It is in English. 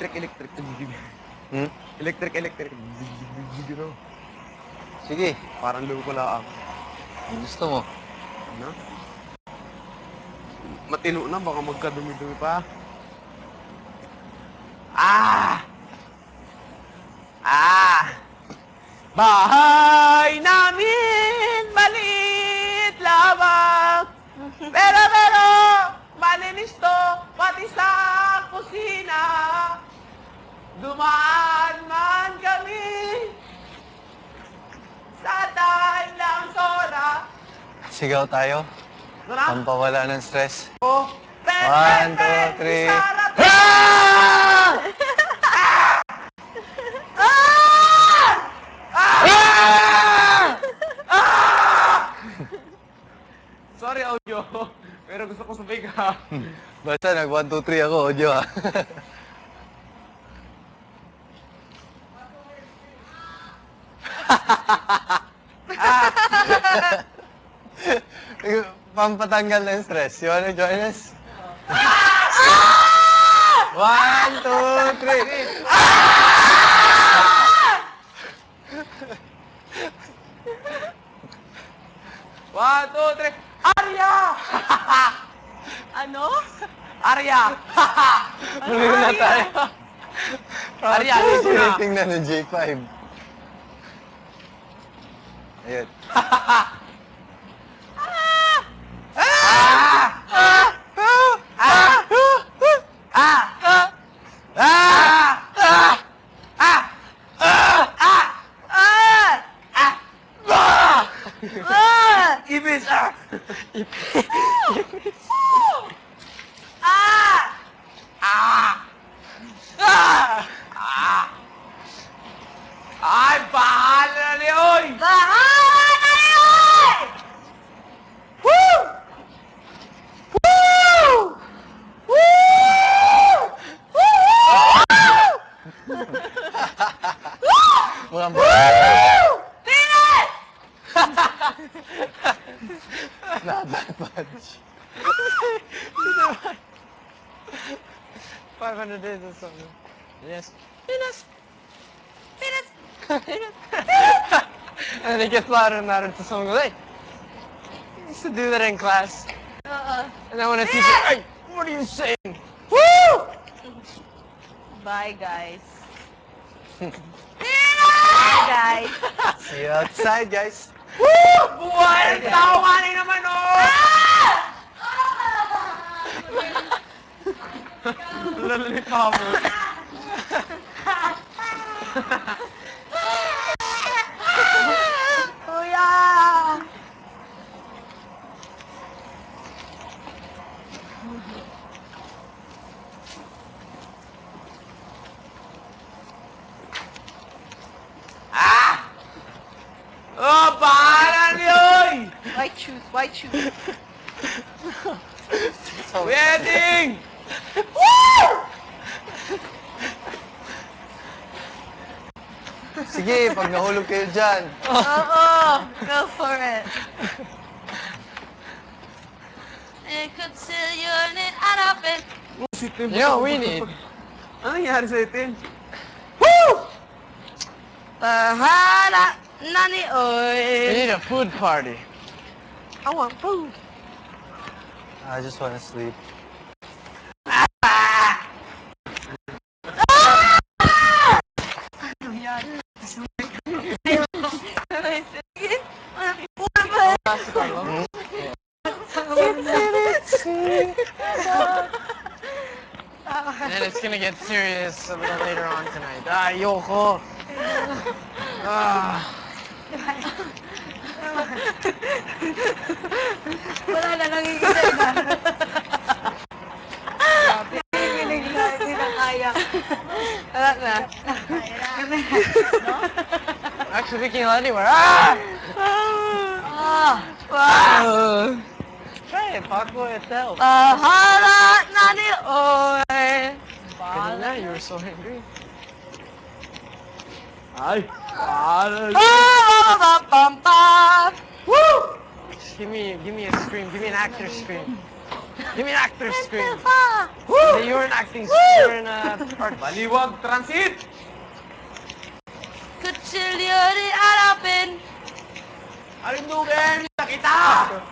Electric, electric. Hmm? Electric, electric. Sige, Parang loko lang. gusto mo. Ano? Matino na, baka magkadumi-dumi pa. Ah! Ah! Bahay Dumaan man kami sa daan lang sora Sigaw tayo. Tara! Pampawala ng stress. Oh, One, two, three. Sorry, audio. Pero gusto ko sabay ka. Basta nag 1, 2, 3 ako, audio ah. Pampatanggal ng stress. You wanna join us? One, two, three. One, two, three. Arya! Ano? Arya! Muli na tayo. Arya, listen na. Tinitingnan ng J5. Ayun. Ibis! Ah! Ah! Ah! Ah! Ah! Ay, bahala na ni Oy! Bahala na yun! Woo! Woo! Mukhang Tingnan! Not that much. 500 days or something. Yes. Pinas! Pinas! and then it gets louder and louder to someone goes, hey, you used to do that in class. Oo. And then when a teacher, hey, what are you saying? Woo! Bye, guys. Bye, guys. See you outside, guys. Woo! Buhay! Tao nga rin naman, oh! Lalalik pa mo. Kuya! Ah! Oh, bahala ni Oy! Why choose? Why choose? Wedding! Sige, pag nahulog kayo dyan. Oo! Go for it. It could still yearn it out of it. Si Tim. You know what we need? Ano nangyari sa itin? Bahala na ni We need a food party. I want food. I just want to sleep. And then it's gonna get serious a little later on tonight. Ah, Yoko. Ah. Wala na nanginginig na. Grabe, nanginginig na. Hindi na kaya. Wala na. Actually, we can go anywhere. Ah! Ah! Wow! Try it, Paco. It helps. Bahala na ni Oy. Kanina, you were so angry. Ay! Ah, Ay! Woo! Give me, give me a scream. Give me an actor scream. Give me an actor scream. Woo! Say you're an acting. You're an uh, art. Baliwag transit. Kutsilyori arapin. Arindugan! Nakita!